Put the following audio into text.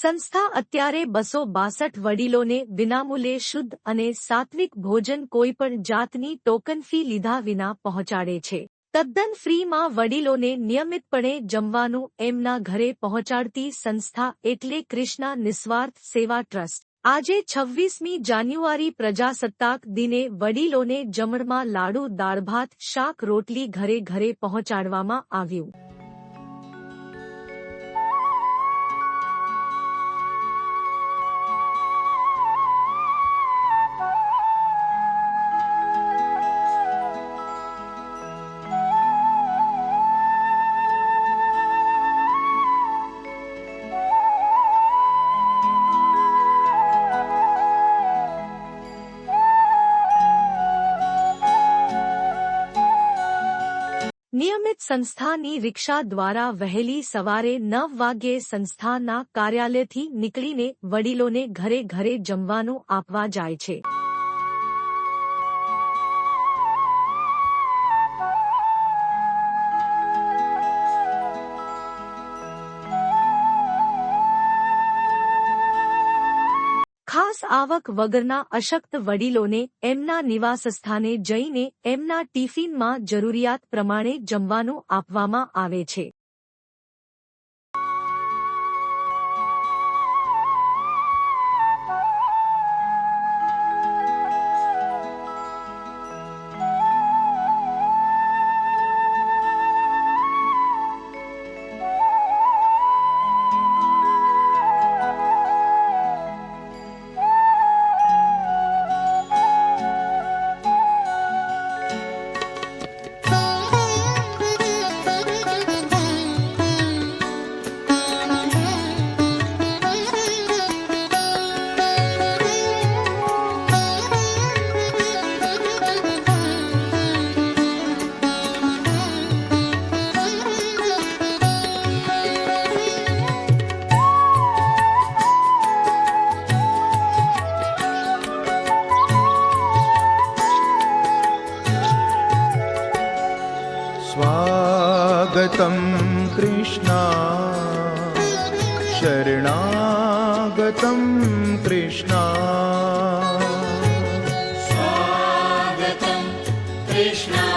સંસ્થા અત્યારે બસો બાસઠ વડીલોને વિનામૂલ્યે શુદ્ધ અને સાત્વિક ભોજન કોઈપણ જાતની ટોકન ફી લીધા વિના પહોંચાડે છે. તદ્દન ફ્રીમાં વડીલોને નિયમિતપણે જમવાનું એમના ઘરે પહોંચાડતી સંસ્થા એટલે કૃષ્ણા નિસ્વાર્થ સેવા ટ્રસ્ટ. આજે છવ્વીસમી જાન્યુઆરી પ્રજાસત્તાક દિને વડીલોને જમણમાં લાડુ દાળભાત શાક, રોટલી ઘરે ઘરે પહોંચાડવામાં આવ્યું. નિયમિત સંસ્થાની રિક્ષા દ્વારા વહેલી સવારે નવ વાગ્યે સંસ્થાના કાર્યાલયથી નીકળીને વડીલોને ઘરે ઘરે જમવાનું આપવા જાય છે. ખાસ આવક વગરના અશક્ત વડીલોને એમના નિવાસસ્થાને જઈને એમના ટિફિનમાં જરૂરિયાત પ્રમાણે જમવાનું આપવામાં આવે છે. स्वागतं कृष्णा। शरणागतं कृष्णा। स्वागतं कृष्णा।